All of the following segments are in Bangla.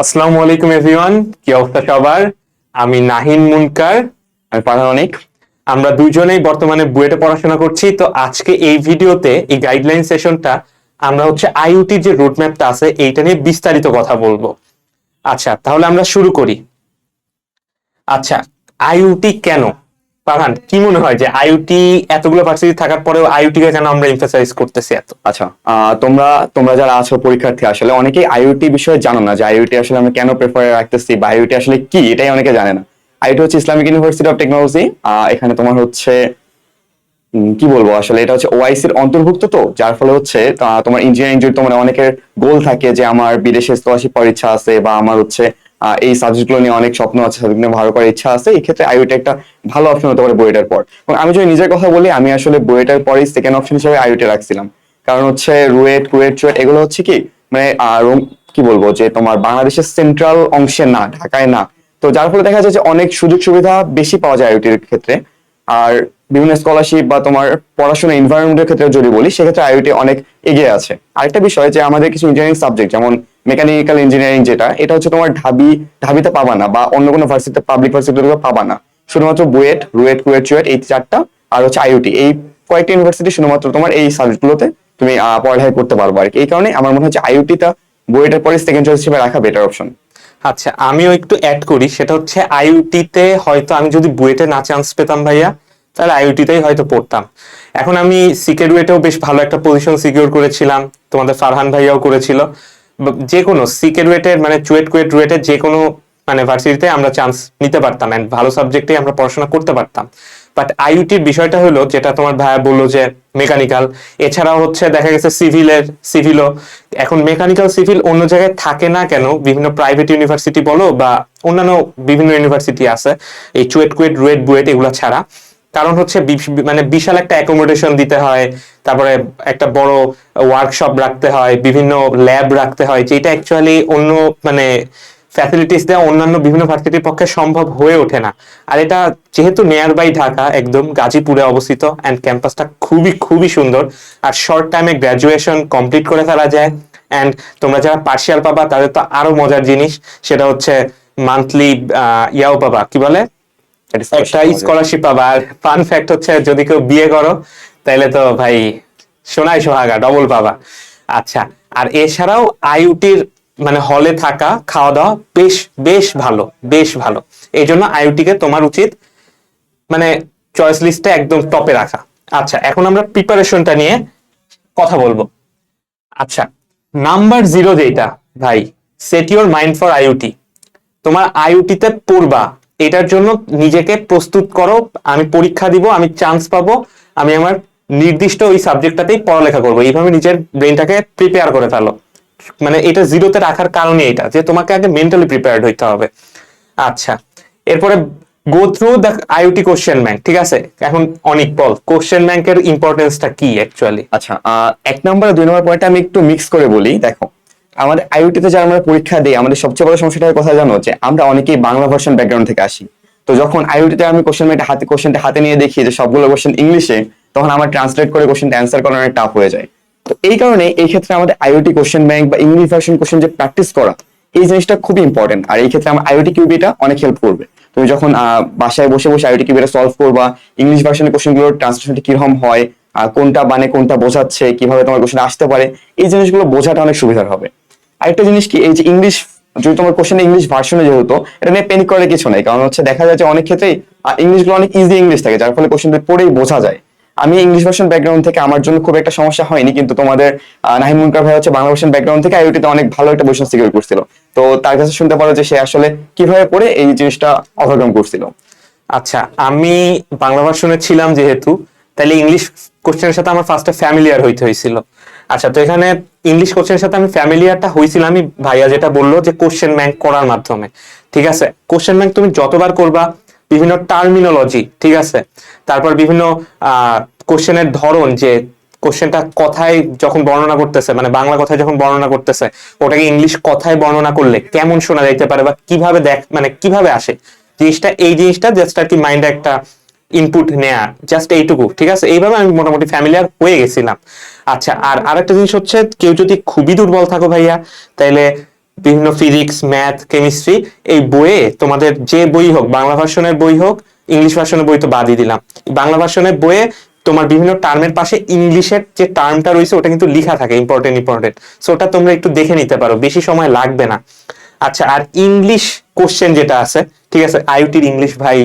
আসসালামু আলাইকুম এভরিওয়ান কি অবস্থা সবার? আমি নাহিন মুনকার, আমি পাঠান আমরা দুজনেই বর্তমানে বুয়েটে পড়াশোনা করছি। তো আজকে এই ভিডিওতে, এই গাইডলাইন সেশনটা আমরা হচ্ছে আইওটির যে রোডম্যাপটা আছে, এইটা নিয়ে বিস্তারিত কথা বলব। আচ্ছা তাহলে আমরা শুরু করি। আচ্ছা আইওটি কেন? পারহান, কি মনে হয় যে আইওটি এতগুলো ভার্সিটি থাকার পরেও আইওটি কে কেন আমরা এমফাসাইজ করতেছি এত? আচ্ছা তোমরা তোমরা যারা আছো পরীক্ষার্থী, আসলে অনেকেই আইওটি বিষয়ে জানো না যে আইওটি আসলে আমরা কেন প্রেফার রাখতেছি বা আইওটি আসলে কি, এটাই অনেকে জানে না। আইওটি হচ্ছে ইসলামিক ইউনিভার্সিটি অফ টেকনোলজি এখানে তোমার হচ্ছে কি বলব, আসলে এটা হচ্ছে ওআইসির অন্তর্ভুক্ত তো, যার ফলে হচ্ছে তোমার ইঞ্জিনিয়ারিং যদি তোমার অনেকের গোল থাকে যে আমার বিদেশে স্কলারশিপ পাওয়ার ইচ্ছা আছে বা আমার হচ্ছে এই সাবজেক্টগুলো নিয়ে অনেক স্বপ্ন আছে সাবজেক্ট নিয়ে ভালো করার ইচ্ছা আছে, এই ক্ষেত্রে আইওটি একটা ভালো অপশন হতে পারে বইটার পর। এবং আমি যদি নিজের কথা বলি, আমি আসলে বইটার পরেই সেকেন্ড অপশন হিসেবে আইওটি রাখছিলাম। কারণ হচ্ছে রুয়েট, কুয়েট, চুয়েট, এগুলো হচ্ছে কি মানে কি বলব, যে তোমার বাংলাদেশের সেন্ট্রাল অংশে না, ঢাকায় না। তো যার ফলে দেখা যায় যে অনেক সুযোগ সুবিধা বেশি পাওয়া যায় আইওটির ক্ষেত্রে। আর বিভিন্ন স্কলারশিপ বা তোমার পড়াশোনা এনভায়রনমেন্টের ক্ষেত্রে যদি বলি, সেক্ষেত্রে আইওটি অনেক এগিয়ে আছে। আরেকটা বিষয় যে আমাদের কিছু ইঞ্জিনিয়ারিং সাবজেক্ট যেমন মেকানিক্যাল ইঞ্জিনিয়ারিং যেটা, এটা হচ্ছে তোমার ঢাবি, ঢাবিতে পাবা না বা অন্য কোনো ভার্সিটিতে পাবলিক ভার্সিটিতে পাবা না। শুধুমাত্র বুয়েট, রুয়েট, কুয়েট, চুয়েট এই চারটা আর হচ্ছে আইওটি এই কয়েকটা ইউনিভার্সিটি শুধুমাত্র তোমার এই সাবজেক্টগুলোতে তুমি পড়ালেখা করতে পারব আর কি। এই কারণে আমার মনে হচ্ছে আইওটিটা বুয়েটের পরে সেকেন্ড চয়েস হিসেবে রাখা বেটার অপশন আচ্ছা আমিও একটু অ্যাড করি, সেটা হচ্ছে আইওটিতে হয়তো আমি যদি বুয়েটে না চান্স পেতাম ভাইয়া, তাহলে আইওটিতেই হয়তো পড়তাম। এখন আমি সিকেরুয়েটেও বেশ ভালো একটা পজিশন সিকিউর করেছিলাম, তোমাদের ফারহান ভাইয়াও করেছিল। যে কোনো সিকেরুয়েটের মানে চুয়েট কুয়েট রুয়েটের যে কোনো মানে ভার্সিটিতে আমরা চান্স নিতে পারতাম এন্ড ভালো সাবজেক্টে আমরা পড়াশোনা করতে পারতাম। বাট আইইউটির বিষয়টা হলো যেটা তোমার ভাইয়া বলল যে মেকানিক্যাল এছাড়াও হচ্ছে দেখা গেছে সিভিলের সিভিলও এখন মেকানিক্যাল সিভিল অন্য জায়গায় থাকে না কেন? বিভিন্ন প্রাইভেট ইউনিভার্সিটি বলো বা অন্যান্য বিভিন্ন ইউনিভার্সিটি আছে। এই চুয়েট কুয়েট রুয়েট বুয়েট এগুলো ছাড়া। কারণ হচ্ছে মানে বিশাল একটা অ্যাকোমোডেশন দিতে হয়, তারপরে একটা বড় ওয়ার্কশপ রাখতে হয়, বিভিন্ন ল্যাব রাখতে হয় যেটা অ্যাকচুয়ালি অন্য মানে ফ্যাসিলিটিস দেওয়া অন্যান্য বিভিন্ন ভার্সিটির পক্ষে সম্ভব হয়ে ওঠে না। আর এটা যেহেতু নিয়ার বাই ঢাকা, একদম গাজীপুরে অবস্থিত অ্যান্ড ক্যাম্পাসটা খুবই খুবই সুন্দর, আর শর্ট টাইমে গ্রাজুয়েশন কমপ্লিট করে ফেলা যায় অ্যান্ড তোমরা যারা পার্সিয়াল পাবা, তাদের তো আরও মজার জিনিস, সেটা হচ্ছে মান্থলি ইয়াও পাবা, কি বলে? একটা স্কলারশিপ পাবা। আর ফান ফ্যাক্ট হচ্ছে যদি কেউ বিয়ে করো তাহলে তো ভাই সোনাই সোহাগা ডবল পাবা। আচ্ছা আর এছাড়াও আইউটির মানে হলে থাকা খাওয়া দাওয়া বেশ বেশ ভালো বেশ ভালো। এই জন্য আইউটিকে তোমার উচিত মানে চয়েস লিস্টে একদম টপে রাখা। আচ্ছা এখন আমরা প্রিপারেশনটা নিয়ে কথা বলব। আচ্ছা নাম্বার জিরো যেটা ভাই set your mind for IUT. তোমার আইউটিতে পড়বা। এটার জন্য নিজেকে প্রস্তুত করো, আমি পরীক্ষা দিব, আমি চান্স পাবো, আমি আমার নির্দিষ্ট ওই সাবজেক্টটাতেই পড়ালেখা করব। এইভাবে নিজের ব্রেনটাকে প্রিপেয়ার করে ফেলো। মানে এটা জিরোতে রাখার কারণে এটা, যে তোমাকে আগে মেন্টালি প্রিপেয়ার্ড হইতে হবে। আচ্ছা এরপরে go through the IUT question bank ঠিক আছে? এখন অনেক বল কোশ্চেন ব্যাংকের ইম্পর্টেন্সটা কি অ্যাকচুয়ালি আচ্ছা এক নম্বর দুই নম্বর পয়েন্টটা আমি একটু মিক্স করে বলি, দেখো। আমাদের আইওটিতে যারা আমরা পরীক্ষা দিই, আমাদের সবচেয়ে বড় সমস্যাটার কথা জানো যে আমরা অনেকেই বাংলা ভার্সন ব্যাকগ্রাউন্ড থেকে আসি। তো যখন আইওটিতে আমি কোশ্চেন ব্যাংকটা হাতে কোশ্চেনটা হাতে নিয়ে দেখি যে সবগুলো কোশ্চেন ইংলিশে তখন আমার ট্রান্সলেট করে কোশ্চেনটা অ্যান্সার করা অনেক টাফ হয়ে যায়। তো এই কারণে এই ক্ষেত্রে আমাদের আইওটি কোশ্চেন ব্যাংক বা ইংলিশ ভার্সন কোশ্চেন যে প্র্যাকটিস করা, এই জিনিসটা খুবই ইম্পর্টেন্ট আর এই ক্ষেত্রে আমার আইওটি কিউবিটা অনেক হেল্প করবে। তুমি যখন বাসায় বসে বসে আইওটি কিউবিটা সলভ করবা ইংলিশ ভার্সনের কোশ্চেনগুলোর ট্রান্সলেশনটা কীরকম হয় কোনটা মানে কোনটা বোঝাচ্ছে, কীভাবে তোমার কোশ্চেন আসতে পারে, এই জিনিসগুলো বোঝাটা অনেক সুবিধার হবে। আরেকটা জিনিস কি, এই যে ইংলিশ যদি তোমার কোশ্চেন ইংলিশ ভার্সনে যেহেতু এটা নিয়ে পেনিক করার কিছু নেই। কারণ হচ্ছে দেখা যায় যে অনেক ক্ষেত্রেই ইংলিশগুলো অনেক ইজি ইংলিশ থাকে, যার ফলে কোশ্চেন পড়েই বোঝা যায়। আমি ইংলিশ ভার্সন ব্যাকগ্রাউন্ড থেকে আমার জন্য খুব একটা সমস্যা হয়নি, কিন্তু তোমাদের নাহিম মুনকার ভাই হচ্ছে বাংলা ভার্সন ব্যাকগ্রাউন্ড থেকে আইওটিতে অনেক ভালো একটা পজিশন সিকিউর করছিল। তো তার কাছে শুনতে পারো যে সে আসলে কীভাবে পড়ে এই জিনিসটা ওভারকাম করছিল। আচ্ছা আমি বাংলা ভার্সনে ছিলাম যেহেতু, তাহলে ইংলিশ কোশ্চেনের সাথে আমার ফার্স্টে ফ্যামিলিয়ার হইতে হয়েছিল আচ্ছা তো এখানে ইংলিশ কোশ্চেনের সাথে আমি ফ্যামিলিয়ারটা হয়েছিল আমি ভাইয়া যেটা বলল যে কোশ্চেন ব্যাংক করার মাধ্যমে। ঠিক আছে? কোশ্চেন ব্যাংক তুমি যতবার করবা, বিভিন্ন টার্মিনোলজি ঠিক আছে? তারপর বিভিন্ন কোশ্চেনের ধরন যে কোশ্চেনটা কথায় যখন বর্ণনা করতেছে মানে বাংলা কথায় যখন বর্ণনা করতেছে, ওটাকে ইংলিশ কথায় বর্ণনা করলে কেমন শোনা যাইতে পারে বা কীভাবে দেখ মানে কীভাবে আসে? জিনিসটা, এই জিনিসটা জাস্ট আর কি মাইন্ডে একটা ইনপুট নেয়া জাস্ট এইটুকু, ঠিক আছে? এইভাবে আমি মোটামুটি ফ্যামিলিয়ার হয়ে গেছিলাম। আচ্ছা আর আরেকটা জিনিস হচ্ছে, কেউ যদি খুবই দুর্বল থাকো ভাইয়া, তাইলে বিভিন্ন ফিজিক্স ম্যাথ কেমিস্ট্রি এই বইয়ে তোমাদের যে বই হোক, বাংলা ভার্সনের বই হোক, ইংলিশ ভার্সনের বই তো বাদই দিলাম। বাংলা ভার্সনের বইয়ে তোমার বিভিন্ন টার্মের পাশে ইংলিশের যে টার্মটা রয়েছে, ওটা কিন্তু লেখা থাকে ইম্পর্টেন্ট ইম্পর্টেন্ট সো ওটা তোমরা একটু দেখে নিতে পারো, বেশি সময় লাগবে না। আচ্ছা আর ইংলিশ কোশ্চেন যেটা আছে, ঠিক আছে? আইউটির ইংলিশ ভাই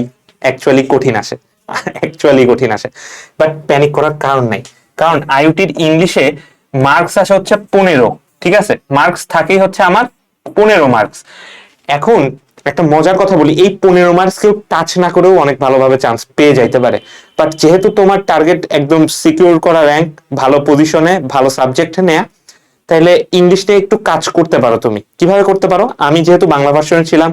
অ্যাকচুয়ালি কঠিন আসে অ্যাকচুয়ালি কঠিন আসে। বাট প্যানিক করার কারণ নাই। কারণ আইউটির ইংলিশে মার্কস আসে হচ্ছে পনেরো, ঠিক আছে? মার্কস থাকেই হচ্ছে আমার পনেরো মার্কস এখন একটা মজার কথা বলি, এই পনেরো মার্কস কেউ টাচ না করেও অনেক ভালোভাবে চান্স পেয়ে যাইতে পারে। বাট যেহেতু তোমার টার্গেট একদম সিকিউর করা র্যাঙ্ক ভালো পজিশনে ভালো সাবজেক্টে নেয়া তাহলে ইংলিশ নিয়ে একটু কাজ করতে পারো তুমি। কীভাবে করতে পারো? আমি যেহেতু বাংলা ভার্সনে ছিলাম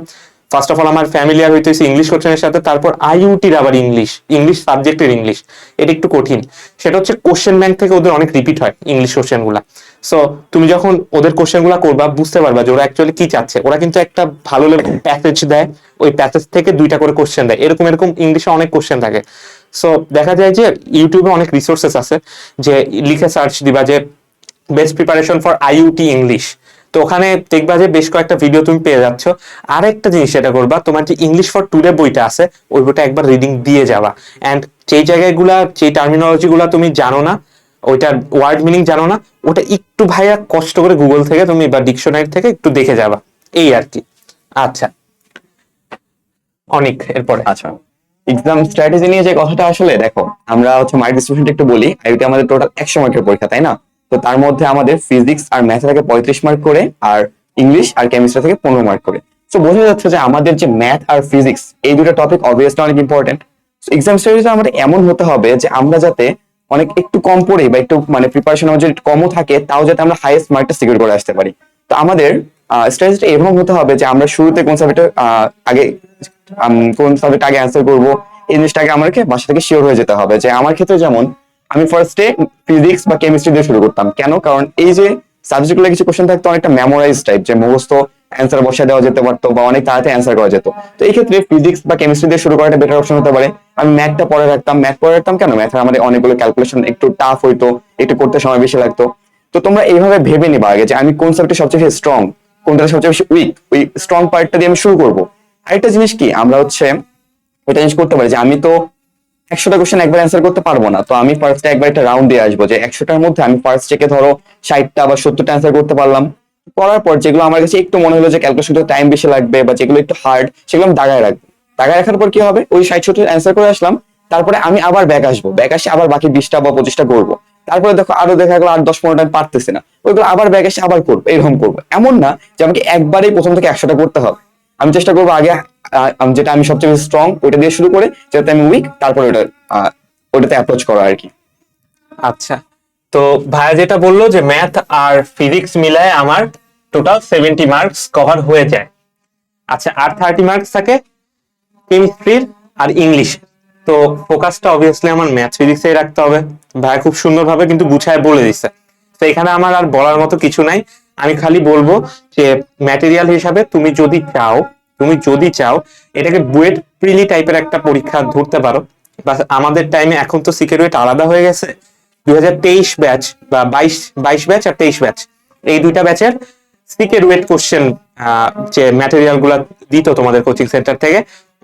ফার্স্ট অফ অল আমার ফ্যামিলিয়ার হইতেছে ইংলিশ কোশ্চেনের সাথে, তারপর আইইউটির আবার ইংলিশ ইংলিশ সাবজেক্টের ইংলিশ এটা একটু কঠিন। সেটা হচ্ছে কোশ্চেন ব্যাংক থেকে ওদের অনেক রিপিট হয় ইংলিশ কোশ্চেনগুলা। সো তুমি যখন ওদের কোশ্চেনগুলা করবা, বুঝতে পারবা যে ওরা অ্যাকচুয়ালি কি চাচ্ছে। ওরা কিন্তু একটা ভালো লেভেল প্যাসেজ দেয়, ওই প্যাসেজ থেকে দুইটা করে কোশ্চেন দেয়। এরকম এরকম ইংলিশে অনেক কোশ্চেন থাকে। সো দেখা যায় যে ইউটিউবে অনেক রিসোর্সেস আছে যে লিখে সার্চ দিবা যে best preparation for IUT English তো ওখানে দেখবা যে বেশ কয়েকটা ভিডিও তুমি পেয়ে যাচ্ছ। আর একটা জিনিস সেটা করবা, তোমার যে ইংলিশ ফর টুডে বইটা আছে, ওই বইটা একবার রিডিং দিয়ে যাবা। অ্যান্ড যেই জায়গাগুলা যে টার্মিনোলজি গুলা তুমি জানো না, ওইটার ওয়ার্ড মিনিং জানো না, ওটা একটু ভাইয়া কষ্ট করে গুগল থেকে তুমি বা ডিকশনারি থেকে একটু দেখে যাবা। এই আর কি। আচ্ছা। অনেক, এরপরে। আচ্ছা। এক্সাম স্ট্র্যাটেজি নিয়ে যে কথাটা আসলে, দেখো, আমরা হচ্ছে মার্ক একটু বলি আইউটি আমাদের টোটাল একশো মার্কের পরীক্ষা, তাই না? তো তার মধ্যে আমাদের ফিজিক্স আর ম্যাথ থেকে পঁয়ত্রিশ মার্ক করে, আর ইংলিশ আর কেমিস্ট্রি থেকে পনেরো মার্ক করে। তো বোঝা যাচ্ছে যে আমাদের যে ম্যাথ আর ফিজিক্স এই দুটো টপিক অবভিয়াসলি অনেক ইম্পর্টেন্ট এক্সাম স্ট্র্যাটেজি আমাদের এমন হতে হবে যে আমরা যাতে অনেক একটু কম পড়ে বা একটু মানে প্রিপারেশন আমাদের যদি কমও থাকে, তাও যাতে আমরা হাইয়েস্ট মার্কটা সিকিউর করে আসতে পারি। তো আমাদের স্ট্র্যাটেজিটা এরকম হতে হবে যে আমরা শুরুতে কোন সাবজেক্টে আগে কোন সাবজেক্ট আগে অ্যান্সার করব, এই জিনিসটাকে আমাকে বাসা থেকে শিওর হয়ে যেতে হবে যে আমার ক্ষেত্রে যেমন আমি ফার্স্টে ফিজিক্স বা কেমিস্ট্রি দিয়ে শুরু করতাম। কেন? কারণ এই যে সাবজেক্টগুলো কিছু কোশ্চেন থাকতো, অনেকটা মেমোরাইজ টাইপ যে মুখস্থ অ্যান্সার বসে দেওয়া যেতে পারতো বা অনেক তাড়াতাড়ি অ্যান্সার করা যেত। তো এই ক্ষেত্রে ফিজিক্স বা কেমিস্ট্রি দিয়ে শুরু করাটা বেটার অপশন হতে পারে। আমি ম্যাথটা পরে রাখতাম। ম্যাথ পরে রাখতাম কেন? ম্যাথে আমাদের অনেকগুলো ক্যালকুলেশন একটু টাফ হইতো, একটু করতে সময় বেশি লাগতো। তো তোমরা এইভাবে ভেবে নিবা আগে যে আমি কোন সাবজেক্টে সবচেয়ে বেশি স্ট্রং কোনটা সবচেয়ে বেশি উইক ওই স্ট্রং পার্টটা দিয়ে আমি শুরু করব। আরেকটা জিনিস কি? আমরা হচ্ছে ওইটা জিনিস করতে পারি যে আমি তো একশোটা কোশ্চেন একবার অ্যান্সার করতে পারব না। তো আমি ফার্স্টে একবার একটা রাউন্ড দিয়ে আসব যে একশোটার মধ্যে আমি ফার্স্ট থেকে ধরো ষাটটা বা সত্তরটা অ্যান্সার করতে পারলাম। করার পর যেগুলো আমার কাছে একটু মনে হলো যে ক্যালকুলেশন টাইম বেশি লাগবে বা যেগুলো একটু হার্ড সেগুলো আমি দাগায় রাখব। দাগায় রাখার পর কি হবে? ওই ষাট সত্তর অ্যান্সার করে আসলাম। তারপরে আমি আবার ব্যাক আসব। ব্যাক আসে আবার বাকি বিশটা বা পঁচিশটা করব। তারপরে দেখো আরও দেখা গেলো আট, দশ, পনেরোটা আমি পারতেছি না। ওইগুলো আবার ব্যাক এসে আবার করব। এরকম করব। এমন না যে আমাকে একবারেই প্রথম থেকে একশোটা করতে হবে। আমি চেষ্টা করব আগে যেটা আমি সবচেয়ে বেশি স্ট্রং ওইটা দিয়ে শুরু করে যাতে আমি উইক তারপরে ওটা ওটাতে অ্যাপ্রোচ করা আর কি। আচ্ছা তো ভাইয়া যেটা বলল যে ম্যাথ আর ফিজিক্স মিলায় আমার টোটাল সেভেন্টি মার্কস কভার হয়ে যায়। আচ্ছা আর থার্টি মার্কস থাকে কেমিস্ট্রির আর ইংলিশ তো ফোকাসটা অবভিয়াসলি আমার ম্যাথ ফিজিক্সেই রাখতে হবে। ভাইয়া খুব সুন্দরভাবে কিন্তু গুছায় বলে দিচ্ছে তো এখানে আমার আর বলার মতো কিছু নাই। আমি খালি বলব যে ম্যাটেরিয়াল হিসাবে তুমি যদি চাও তুমি যদি চাও, এটাকে বুয়েট প্রিলি টাইপের একটা পরীক্ষা ধরতে পারো। বা আমাদের টাইমে এখন তো সিকিউরিটি আলাদা হয়ে গেছে। দুই তেইশ ব্যাচ বা বাইশ বাইশ ব্যাচ আর তেইশ ব্যাচ এই দুইটা ব্যাচের সিকের ওয়েট কোশ্চেন যে ম্যাটেরিয়ালগুলা দিত তোমাদের কোচিং সেন্টার থেকে,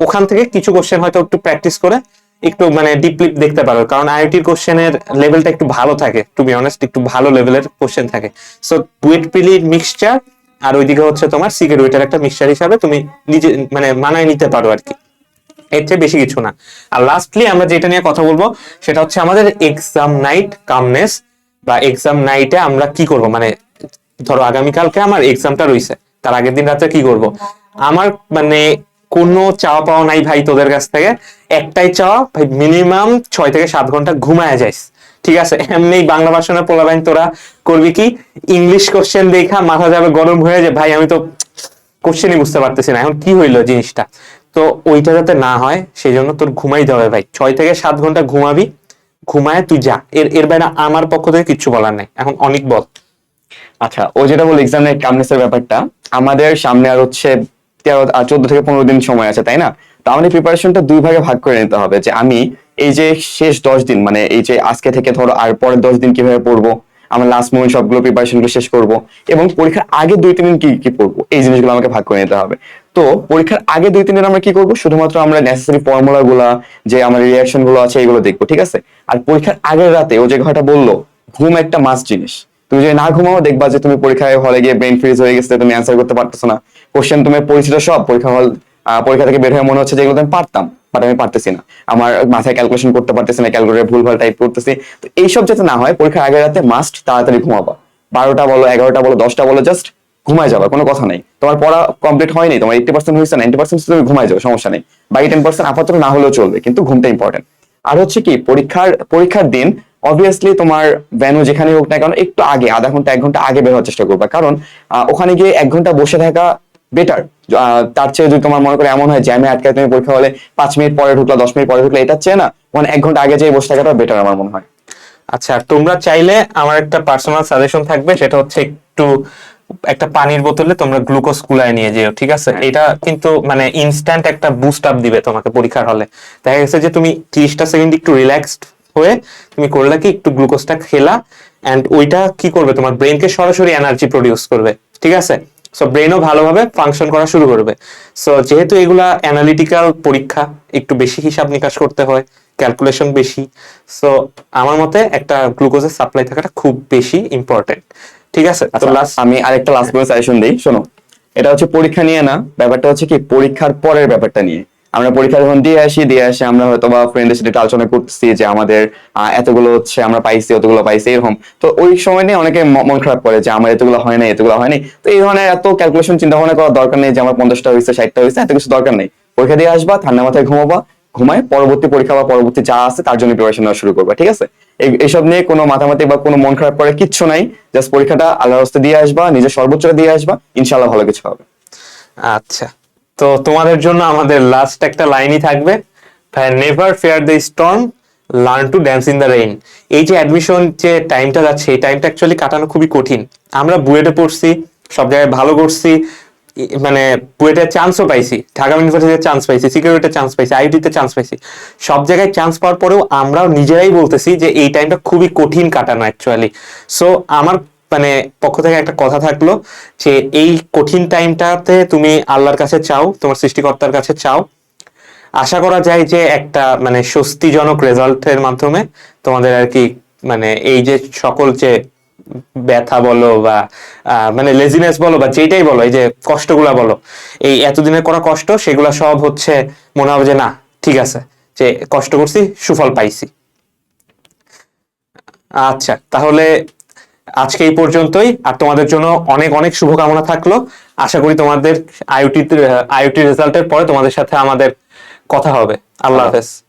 ওখান থেকে কিছু কোশ্চেন হয়তো একটু প্র্যাকটিস করে একটু মানে ডিপলি দেখতে পারো। কারণ আইআইটির কোশ্চেনের লেভেলটা একটু ভালো থাকে টু বি অনেস্ট একটু ভালো লেভেলের কোশ্চেন থাকে। সো বুয়েট প্রিলির মিক্সচার আর ওইদিকে হচ্ছে তোমার সিকের ওয়েটের একটা মিক্সচার হিসাবে তুমি নিজে মানে মানায় নিতে পারো আর কি। এর চেয়ে বেশি কিছু না। আর লাস্টলি আমরা যেটা নিয়ে কথা বলব, সেটা হচ্ছে আমাদের এক্সাম নাইট কামনেস বা এক্সাম নাইটে আমরা কি করব? মানে ধরো আগামীকালকে আমার এক্সামটা রইছে তার আগের দিন রাতে কি করব? আমার মানে কোনো চাওয়া পাওয়া নাই ভাই তোদের কাছ থেকে। একটাই চাওয়া, ভাই মিনিমাম ছয় থেকে সাত ঘণ্টা ঘুমায় যাইস। ঠিক আছে, এমনি বাংলা ভাষণে পোলাবাইন তোরা করবি কি? ইংলিশ কোশ্চেন দেখা মাথা যাবে গরম হয়ে যায়। ভাই, আমি তো কোশ্চেনই বুঝতে পারতেছি না। এখন কি হইল জিনিসটা? তো ওইটা যাতে না হয় সেই জন্য তোর ঘুমাইতে হবে ভাই। ছয় থেকে সাত ঘণ্টা ঘুমাবি। ঘুমায় তুই যা। এর এর বাইরে আমার পক্ষ থেকে কিচ্ছু বলার নাই। এখন অনেক বল। আচ্ছা ও যেটা বলে এক্সামের কামনেসের ব্যাপারটা, আমাদের সামনে আর হচ্ছে তেরো, চোদ্দ থেকে পনেরো দিন সময় আছে, তাই না? তো আমাদের প্রিপারেশনটা দুই ভাগে ভাগ করে নিতে হবে যে আমি এই যে শেষ দশ দিন মানে এই যে আজকে থেকে ধরো আর পরের দশ দিন কীভাবে পড়ব, আমার লাস্ট মোমেন্ট সবগুলো প্রিপারেশন শেষ করব এবং পরীক্ষার আগে দুই, তিন দিন কি কি পড়ব, এই জিনিসগুলো আমাকে ভাগ করে নিতে হবে। তো পরীক্ষার আগে দুই, তিন দিন আমরা কি করব? শুধুমাত্র আমরা নেসেসারি ফর্মুলা গুলা, যে আমার রিয়াকশনগুলো আছে এগুলো দেখব, ঠিক আছে? আর পরীক্ষার আগের রাতে ও যে কথাটা বলল, ঘুম একটা মাস জিনিস। তুমি যদি না ঘুমাও, দেখবা যে তুমি পরীক্ষায় হলে গিয়ে ব্রেন ফ্রিজ হয়ে গেছে, তুমি অ্যান্সার করতে পারতেছো না। কোশ্চেন তুমি পরিচিত সব, পরীক্ষা হল পরীক্ষা থেকে বের হয়ে মনে হচ্ছে যে এগুলো আমি পারতাম বাট আমি পারতেছি না। আমার মাথায় ক্যালকুলেশন করতে পারতেছি না ক্যালকুলেটর ভুলভাল টাইপ করতেছি। তো এইসব যাতে না হয়, পরীক্ষার আগের রাতে মাস্ট তাড়াতাড়ি ঘুমাবা। বারোটা বলো, এগারোটা বলো, দশটা বলো জাস্ট ঘুমায় যাবা, কোনো কথা নেই। তোমার পড়া কমপ্লিট হয়নি, তোমার এইটি পার্সেন্ট হয়েছে নাইনটি পার্সেন্ট তুমি ঘুমায় যাও, সমস্যা নেই। বাকি টেন পার্সেন্ট আপাতত না হলেও চলবে, কিন্তু ঘুমটা ইম্পর্টেন্ট আর হচ্ছে কি, পরীক্ষার পরীক্ষার দিন অবভিয়াসলি তোমার ভ্যানু যেখানে হোক না কেন, একটু আগে, আধা ঘণ্টা, এক ঘণ্টা আগে বের হওয়ার চেষ্টা করবা। কারণ ওখানে গিয়ে এক ঘণ্টা বসে থাকা বেটার তার চেয়ে যদি তোমার মনে করে এমন হয় জ্যামে আটকায় তুমি পরীক্ষা হলে পাঁচ মিনিট পরে ঢুকলা দশ মিনিট পরে ঢুকলা এটা চেয়ে না ওখানে এক ঘণ্টা আগে যেয়ে বসে থাকাটা বেটার আমার মনে হয়। আচ্ছা তোমরা চাইলে আমার একটা পার্সোনাল সাজেশন থাকবে সেটা হচ্ছে একটু একটা পানির বোতলে তোমরা গ্লুকোজ কুলায় নিয়ে যেও ঠিক আছে? এটা কিন্তু মানে ইনস্ট্যান্ট একটা বুস্ট আপ দিবে তোমাকে পরীক্ষার হলে। দেখা গেছে যে তুমি তিরিশটা সেকেন্ড একটু রিল্যাক্সড হয়ে তুমি করলে কি একটু গ্লুকোজটা খেলা এন্ড ওইটা কি করবে? তোমার ব্রেনকে সরাসরি এনার্জি প্রডিউস করবে ঠিক আছে? সো ব্রেনও ভালোভাবে ফাংশন করা শুরু করবে। সো যেহেতু এগুলা অ্যানালিটিক্যাল পরীক্ষা একটু বেশি হিসাব নিকাশ করতে হয় ক্যালকুলেশন বেশি সো আমার মতে একটা গ্লুকোজের সাপ্লাই থাকাটা খুব বেশি ইম্পর্টেন্ট ঠিক আছে? তো আচ্ছা লাস্ট আমি আরেকটা লাস্ট বলে সাজেশন দিই শোনো। এটা হচ্ছে পরীক্ষা নিয়ে না ব্যাপারটা হচ্ছে কি পরীক্ষার পরের ব্যাপারটা নিয়ে। আমরা পরীক্ষা যখন দিয়ে আসি দিয়ে আসি আমরা হয়তো বা ফ্রেন্ডের সাথে আলোচনা করতেছি যে আমাদের এতগুলো হচ্ছে আমরা পাইছি, অতগুলো পাইছি, এরকম। তো ওই সময় নিয়ে অনেকে মন খারাপ করে যে আমার এতগুলো হয় না এতগুলো হয়নি তো এই ধরনের এত ক্যালকুলেশন চিন্তা ভাবনা করার দরকার নেই যে আমার পঞ্চাশটা হয়েছে ষাটটা হয়েছে এত কিছু দরকার নেই। পরীক্ষা দিয়ে আসবা, ঠান্ডা মাথায় ঘুমাবা, ঘুমায় পরবর্তী পরীক্ষা বা পরবর্তী যা আছে তার জন্য প্রিপারেশন নেওয়া শুরু করবা, ঠিক আছে? এই- এইসব নিয়ে কোনো মাথামাতি বা কোনো মন খারাপ করে কিচ্ছু নাই। জাস্ট পরীক্ষাটা আল্লাহর হস্তে দিয়ে আসবা, নিজের সর্বোচ্চটা দিয়ে আসবা, ইনশাআল্লাহ ভালো কিছু হবে। আচ্ছা। তো তোমাদের জন্য আমাদের লাস্ট একটা লাইনই থাকবে। Never fear the storm learn to dance in the rain এই যে অ্যাডমিশন যে টাইমটা যাচ্ছে, এই টাইমটা অ্যাকচুয়ালি কাটানো খুবই কঠিন। আমরা বুয়েটে পড়ছি, সব জায়গায় ভালো করছি মানে বুয়েটে চান্সও পাইছি, ঢাকা ইউনিভার্সিটিতে চান্স পাইছি সিকিউরিটিতে চান্স পাইছি আইটিতে চান্স পাইছি। সব জায়গায় চান্স পাওয়ার পরেও আমরাও নিজেরাই বলতেছি যে এই টাইমটা খুবই কঠিন কাটানো অ্যাকচুয়ালি সো আমার মানে পক্ষ থেকে একটা কথা থাকল যে এই কঠিন টাইমটাতে তুমি আল্লাহর কাছে চাও, তোমার সৃষ্টিকর্তার কাছে চাও। আশা করা যায় যে একটা মানে স্বস্তিজনক রেজাল্টের মাধ্যমে তোমাদের আর কি মানে এই যে সকল যে ব্যথা বলো বা মানে লেজিনেস বলো বা যেটাই বলো, এই যে কষ্টগুলা বলো, এই এতদিনের করা কষ্ট, সেগুলা সব হচ্ছে মনে হবে যে না, ঠিক আছে, যে কষ্ট করছি, সুফল পাইছি। আচ্ছা তাহলে আজকে এই পর্যন্তই, আর তোমাদের জন্য অনেক অনেক শুভকামনা থাকল। আশা করি তোমাদের আইওটি আইওটি রেজাল্টের পরে তোমাদের সাথে আমাদের কথা হবে। আল্লাহ হাফেজ।